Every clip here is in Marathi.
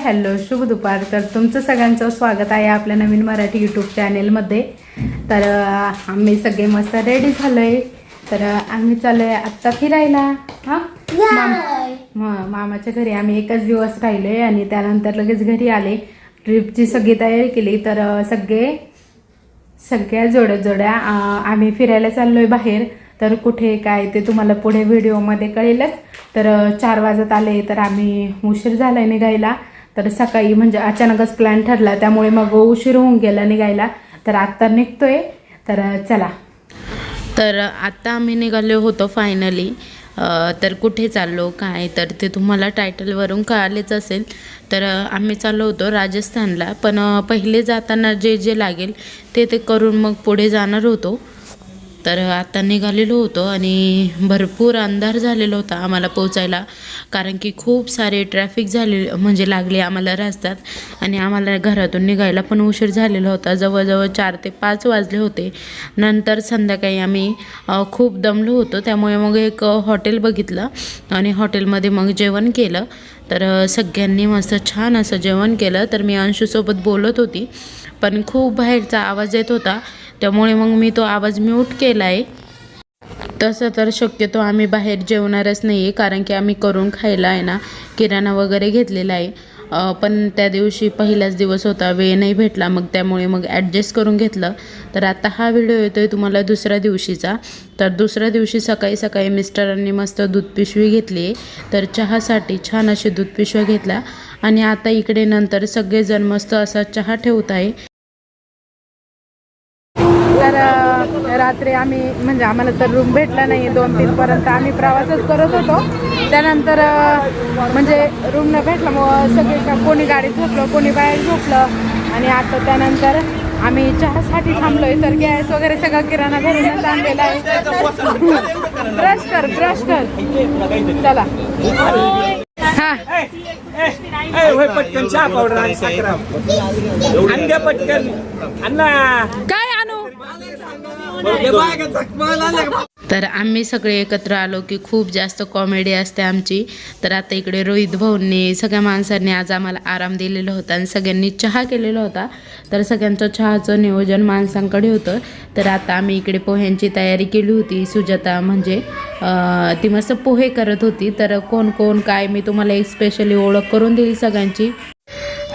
हॅलो शुभ दुपार. तर तुमचं सगळ्यांचं स्वागत आहे आपल्या नवीन मराठी यूट्यूब चॅनेलमध्ये तर आम्ही सगळे मस्त रेडी झालो आहे तर आम्ही चाललो आहे आत्ता फिरायला. हां? माम- मामाच्या घरी. आम्ही एकच दिवस राहिलो आहे आणि त्यानंतर लगेच घरी आले. ट्रिपची सगळी तयारी केली. तर सगळे सगळ्या जोड्या जोड्या आम्ही फिरायला चाललोय बाहेर. तर कुठे काय ते तुम्हाला पुढे व्हिडिओमध्ये कळेलच. तर चार वाजत आले. तर आम्ही उशीर झालाय निघायला. तर सकाळी म्हणजे अचानकच प्लॅन ठरला त्यामुळे मग उशीर होऊन गेला निघायला. तर आत्ता निघतोय. तर चला. तर आत्ता आम्ही निघालो होतो फायनली तर कुठे चाललो काय? तर ते तुम्हाला टायटलवरून कळालेच असेल. तर आम्ही चाललो होतो राजस्थानला. पण पहिले जाताना जे जे लागेल ते ते करून मग पुढे जाणार होतो. तर आता निघालेलो होतो आणि भरपूर अंधार झालेला होता आम्हाला पोचायला कारण की खूप सारे ट्रॅफिक झाले म्हणजे लागले आम्हाला रस्त्यात. आणि आम्हाला घरातून निघायला पण उशीर झालेला होता. जवळजवळ चार ते पाच वाजले होते. नंतर संध्याकाळी आम्ही खूप दमलो होतो. त्यामुळे मग एक हॉटेल बघितलं. आणि हॉटेलमध्ये मग जेवण केलं. तर सगळ्यांनी मस्त छान असं जेवण केलं. तर मी अंशूसोबत बोलत होती. पण खूप बाहेरचा आवाज येत होता. त्यामुळे मग मी तो आवाज म्यूट केला आहे तसं तर शक्यतो आम्ही बाहेर जेवणारच नाही आहे कारण की आम्ही करून खायला आहे ना किराणा वगैरे घेतलेला आहे. पण त्या दिवशी पहिलाच दिवस होता वेळ नाही भेटला मग त्यामुळे मग ॲडजस्ट करून घेतलं. तर आता हा व्हिडिओ येतो आहे तुम्हाला दुसऱ्या दिवशीचा. तर दुसऱ्या दिवशी सकाळी सकाळी मिस्टरांनी मस्त दूध पिशवी घेतली. आहे तर चहासाठी छान अशी दूध पिशव्या घेतल्या. आणि आता इकडे नंतर सगळेजण मस्त असा चहा ठेवत आहे. तर रात्री आम्ही म्हणजे आम्हाला तर रूम भेटला नाही दोन तीन पर्यंत आम्ही प्रवासच करत होतो. त्यानंतर म्हणजे रूम न भेटल्यामुळं सगळे कोणी गाडीत झोपलं कोणी बाहेर झोपलं. आणि आता त्यानंतर आम्ही चहासाठी थांबलोय तर गॅस वगैरे सगळं किराणा घरूनच आणलेला आहे. ब्रश कर ब्रश कर. चला. हा. पटकन चहा पावडर आणि पटकन. अण्णा. आणू तर आम्ही सगळे एकत्र आलो की खूप जास्त कॉमेडी असते आमची. तर आता इकडे रोहित भाऊंनी सगळ्या माणसांनी आज आम्हाला आराम दिलेला होता आणि सगळ्यांनी चहा केलेला होता. तर सगळ्यांचं चहाचं नियोजन माणसांकडे होतं. तर आता आम्ही इकडे पोह्यांची तयारी केली होती. सुजाता म्हणजे ती मस्त पोहे करत होती. तर कोण कोण काय मी तुम्हाला एक स्पेशली ओळख करून देईल सगळ्यांची.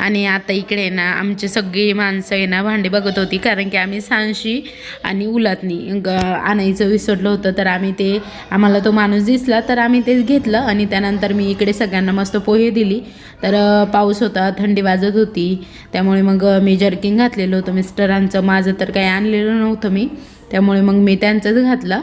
आणि आता इकडे ना आमची सगळी माणसं आहे ना भांडी बघत होती कारण की आम्ही सांशी आणि उलातनी ग आणायचं विसरलो होतं तर आम्ही ते आम्हाला तो माणूस दिसला तर आम्ही ते घेतलं आणि त्यानंतर मी इकडे सगळ्यांना मस्त पोहे दिली. तर पाऊस होता थंडी वाजत होती त्यामुळे मग मी जर्किंग घातलेलं होतं मिस्टरांचं माझं तर काही आणलेलं नव्हतं मी त्यामुळे मग मी त्यांचंच घातलं.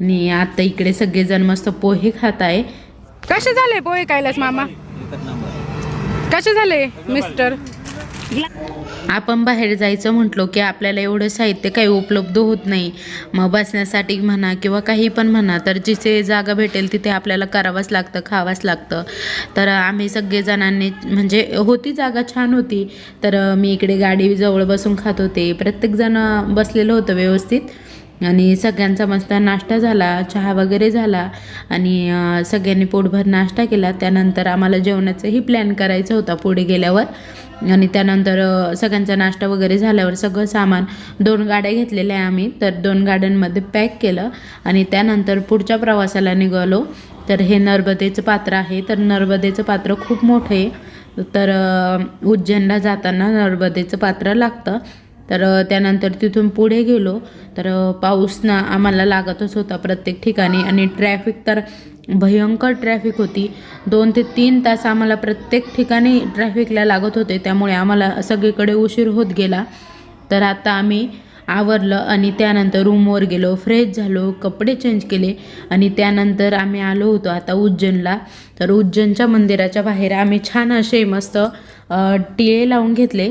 आणि आता इकडे सगळेजण मस्त पोहे खात आहे कसे झाले पोहे कैलास मामा? कसे झाले मिस्टर? आपण बाहेर जायचं म्हटलो की आपल्याला एवढं साहित्य काही उपलब्ध होत नाही. मग बसण्यासाठी म्हणा किंवा काही पण म्हणा तर जिथे जागा भेटेल तिथे आपल्याला करावंच लागतं खावंच लागतं. तर आम्ही सगळेजणांनी म्हणजे होती जागा छान होती तर मी इकडे गाडी जवळ बसून खात होते. प्रत्येकजण बसलेलं होतं व्यवस्थित. आणि सगळ्यांचा मस्त नाश्ता झाला चहा वगैरे झाला आणि सगळ्यांनी पोटभर नाश्ता केला. त्यानंतर आम्हाला जेवणाचंही प्लॅन करायचा होता पुढे गेल्यावर. आणि त्यानंतर सगळ्यांचा नाश्ता वगैरे झाल्यावर सगळं सामान दोन गाड्या घेतलेल्या आहे आम्ही. तर दोन गाड्यांमध्ये पॅक केलं आणि त्यानंतर पुढच्या प्रवासाला निघालो. तर हे नर्मदेचं पात्र आहे. तर नर्मदेचं पात्र खूप मोठं आहे. तर उज्जैनला जाताना नर्मदेचं पात्र लागतं. तर त्यानंतर तिथून पुढे गेलो. तर पाऊस ना आम्हाला लागतच होता प्रत्येक ठिकाणी आणि ट्रॅफिक तर भयंकर ट्रॅफिक होती. दोन ते तीन तास आम्हाला प्रत्येक ठिकाणी ट्रॅफिकला लागत होते त्यामुळे आम्हाला सगळीकडे उशीर होत गेला. तर आता आम्ही आवरलं आणि त्यानंतर रूमवर गेलो फ्रेश झालो कपडे चेंज केले आणि त्यानंतर आम्ही आलो होतो आता उज्जैनला. तर उज्जैनच्या मंदिराच्या बाहेर आम्ही छान असे मस्त टिळे लावून घेतले.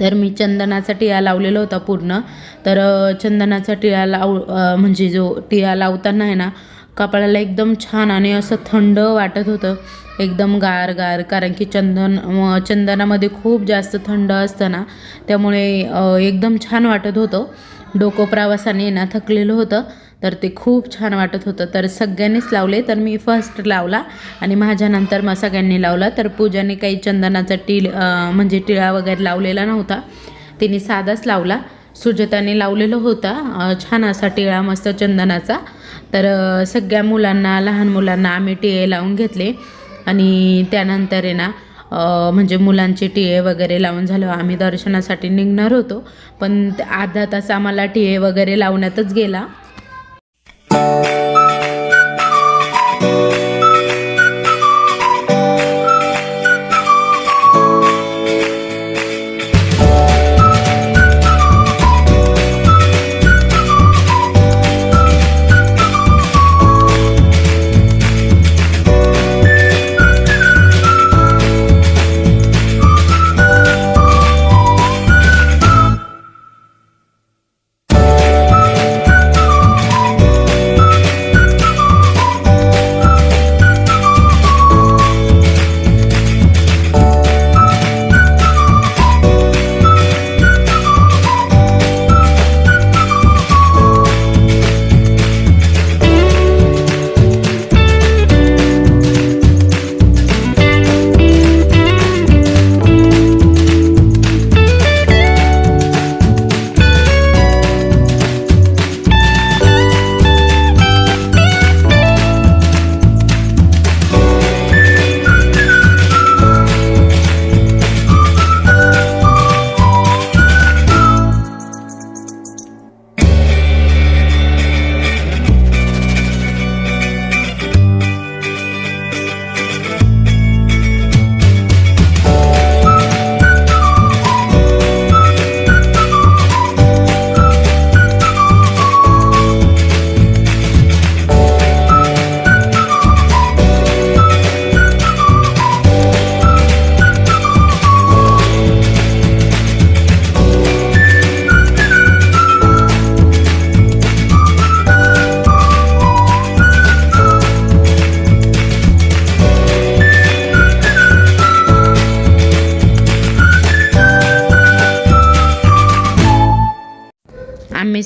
तर मी चंदनाचा टिळा लावलेला होता पूर्ण. तर चंदनाचा टिळा लाव म्हणजे जो टिळा लावताना आहे ना कपाळाला एकदम छान आणि असं थंड वाटत होतं. एकदम गार गार कारण की चंदन चंदनामध्ये खूप जास्त थंड असतं ना त्यामुळे एकदम छान वाटत होतं. डोकं प्रवासाने ना थकलेलं होतं. तर ते खूप छान वाटत होतं. तर सगळ्यांनीच लावले तर मी फर्स्ट लावला आणि माझ्यानंतर मग सगळ्यांनी लावला. तर पूजाने काही चंदनाचा टील म्हणजे टिळा वगैरे लावलेला नव्हता. तिने साधाच लावला. सुजताने लावलेलं होता. छान असा टिळा मस्त चंदनाचा. तर सगळ्या मुलांना लहान मुलांना आम्ही टिळे लावून घेतले. आणि त्यानंतर आहे ना म्हणजे मुलांचे टिळे वगैरे लावून झालं. आम्ही दर्शनासाठी निघणार होतो. पण अर्धा तास आम्हाला टिळे वगैरे लावण्यातच गेला. आम्ही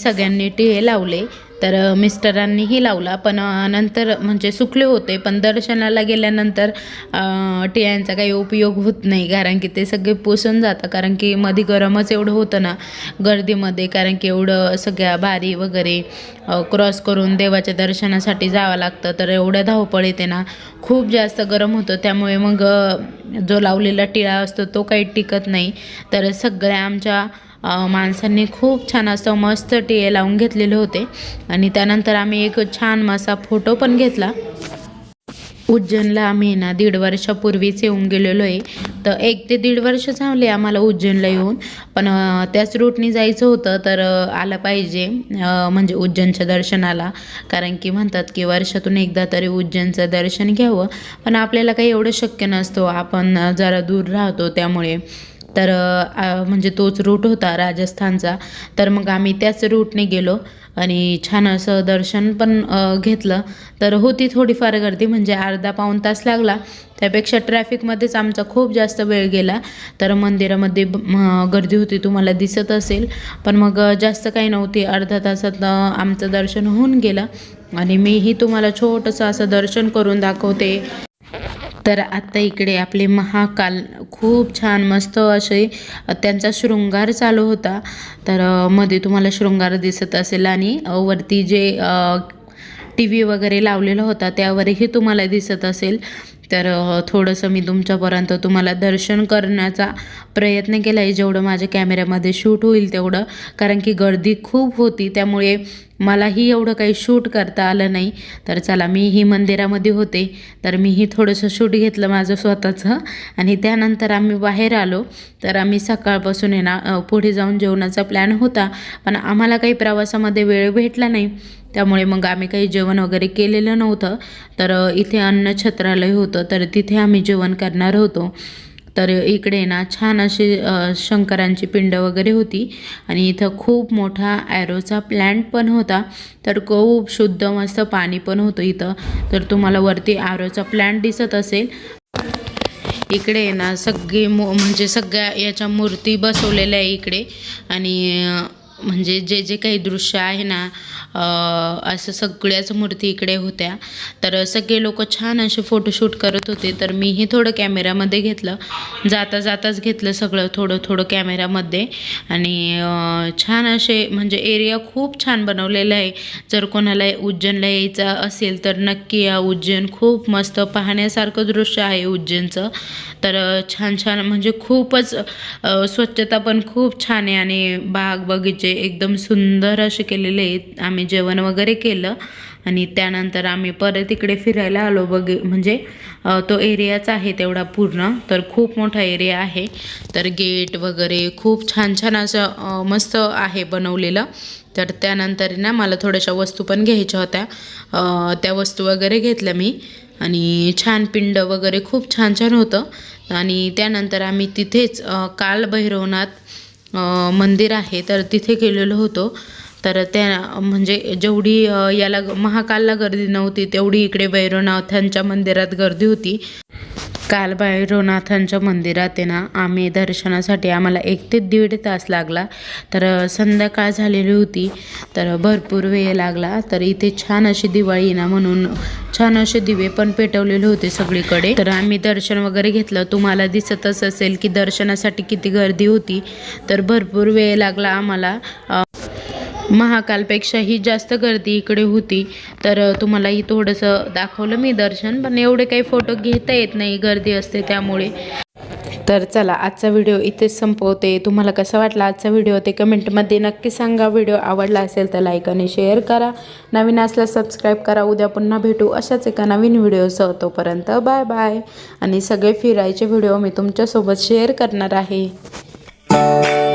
सगळ्यांनी टिळे लावले. तर मिस्टरांनीही लावला. पण नंतर म्हणजे सुकले होते. पण दर्शनाला गेल्यानंतर टिळ्यांचा काही उपयोग होत नाही. कारण की ते सगळे पुसून जातं कारण की मध्ये गरमच एवढं होतं ना गर्दीमध्ये. कारण की एवढं सगळ्या बारी वगैरे क्रॉस करून देवाच्या दर्शनासाठी जावं लागतं. तर एवढं धावपळ येते ना. खूप जास्त गरम होतं. त्यामुळे मग जो लावलेला टिळा असतो तो काही टिकत नाही. तर सगळ्या आमच्या माणसांनी खूप छान असं मस्त टिळे लावून घेतलेले होते. आणि त्यानंतर आम्ही एक छान असा फोटो पण घेतला. उज्जैनला आम्ही ना दीड वर्षापूर्वीच येऊन गेलेलो आहे. तर एक ते दीड वर्ष झाले आम्हाला उज्जैनला येऊन. पण त्याच रूटनी जायचं होतं तर आलं पाहिजे म्हणजे उज्जैनच्या दर्शनाला. कारण की म्हणतात की वर्षातून एकदा तरी उज्जैनचं दर्शन घ्यावं. पण आपल्याला काही एवढं शक्य नसतो. आपण जरा दूर राहतो त्यामुळे. तर म्हणजे तोच रूट होता राजस्थानचा. तर मग आम्ही त्याच रूटने गेलो आणि छान असं दर्शन पण घेतलं. तर होती थोडीफार गर्दी म्हणजे अर्धा पाऊण तास लागला. त्यापेक्षा ट्रॅफिकमध्येच आमचा खूप जास्त वेळ गेला. तर मंदिरामध्ये गर्दी होती तुम्हाला दिसत असेल. पण मग जास्त काही नव्हती. अर्धा तासात आमचं दर्शन होऊन गेलं. आणि मीही तुम्हाला छोटंसं असं दर्शन करून दाखवते. तर आत्ता इकडे आपले महाकाल खूप छान मस्त असे त्यांचा शृंगार चालू होता. तर मध्ये तुम्हाला शृंगार दिसत असेल आणि वरती जे टी व्ही वगैरे लावलेला होता त्यावरही तुम्हाला दिसत असेल. तर थोडंसं मी तुमच्यापर्यंत तुम्हाला दर्शन करण्याचा प्रयत्न केला आहे. जेवढं माझ्या कॅमेऱ्यामध्ये शूट होईल तेवढं. कारण की गर्दी खूप होती त्यामुळे मलाही एवढं काही शूट करता आलं नाही. तर चला मीही मंदिरामध्ये होते. तर मीही थोडंसं शूट घेतलं माझं स्वतःचं. आणि त्यानंतर आम्ही बाहेर आलो. तर आम्ही सकाळपासून आहे ना पुढे जाऊन जेवणाचा प्लॅन होता. पण आम्हाला काही प्रवासामध्ये वेळ भेटला नाही. त्यामुळे मग आम्ही काही जेवण वगैरे केलेलं नव्हतं. तर इथे अन्नछत्रालय होतं. तर तिथे आम्ही जेवण करणार होतो. तर इकडे ना छान अशी शंकरांची पिंड वगैरे होती. आणि इथं खूप मोठा ॲरोचा प्लॅन्ट पण होता. तर खूप शुद्ध मस्त पाणी पण होतं इथं. तर तुम्हाला वरती ॲरोचा प्लॅन्ट दिसत असेल. इकडे आहे ना सगळी मो म्हणजे सगळ्या याच्या मूर्ती बसवलेल्या आहे इकडे. आणि म्हणजे जे जे काही दृश्य आहे ना असं सगळ्याच मूर्ती इकडे होत्या. तर सगळे लोक छान असे फोटोशूट करत होते. तर मीही थोडं कॅमेरामध्ये घेतलं. जाता जाताच घेतलं सगळं थोडं थोडं कॅमेरामध्ये आणि छान असे म्हणजे एरिया खूप छान बनवलेला आहे. जर कोणाला उज्जैनला यायचं असेल तर नक्की या उज्जैन खूप मस्त पाहण्यासारखं दृश्य आहे उज्जैनचं. तर छान छान म्हणजे खूपच स्वच्छता पण खूप छान आहे. आणि बाग बगीचे म्हणजे एकदम सुंदर असे केलेले आहेत. आम्ही जेवण वगैरे केलं आणि त्यानंतर आम्ही परत इकडे फिरायला आलो बघ म्हणजे तो एरियाच आहे तेवढा पूर्ण तर खूप मोठा एरिया आहे. तर गेट वगैरे खूप छान छान असं मस्त आहे बनवलेलं. तर त्यानंतर ना मला थोड्याशा वस्तू पण घ्यायच्या होत्या. त्या वस्तू वगैरे घेतल्या मी. आणि छान पिंड वगैरे खूप छान छान होतं. आणि त्यानंतर आम्ही तिथेच काल भैरवनाथ मंदिर आहे तर तिथे गेलेलो होतो. तर त्या म्हणजे जेवढी याला महाकालला गर्दी नव्हती तेवढी इकडे भैरवनाथांच्या मंदिरात गर्दी होती. काल भैरवनाथांच्या मंदिरात आहे ना आम्ही दर्शनासाठी आम्हाला एक ते दीड तास लागला. तर संध्याकाळ झालेली होती तर भरपूर वेळ लागला. तर इथे छान अशी दिवाळी ना म्हणून छान असे दिवे पण पेटवलेले होते सगळीकडे. तर आम्ही दर्शन वगैरे घेतलं. तुम्हाला दिसतच असेल की दर्शनासाठी किती गर्दी होती. तर भरपूर वेळ लागला आम्हाला. महाकालपेक्षाही जास्त गर्दी इकडे होती. तर तुम्हालाही थोडंसं दाखवलं मी दर्शन पण एवढे काही फोटो घेता येत नाही गर्दी असते त्यामुळे. तर चला आजचा व्हिडिओ इथेच संपवते. तुम्हाला कसा वाटला आजचा व्हिडिओ ते कमेंटमध्ये नक्की सांगा. व्हिडिओ आवडला असेल तर लाईक आणि शेअर करा. नवीन असल्यास सबस्क्राईब करा. उद्या पुन्हा भेटू अशाच एका नवीन व्हिडिओसह. तोपर्यंत बाय बाय. आणि सगळे फिरायचे व्हिडिओ मी तुमच्यासोबत शेअर करणार आहे.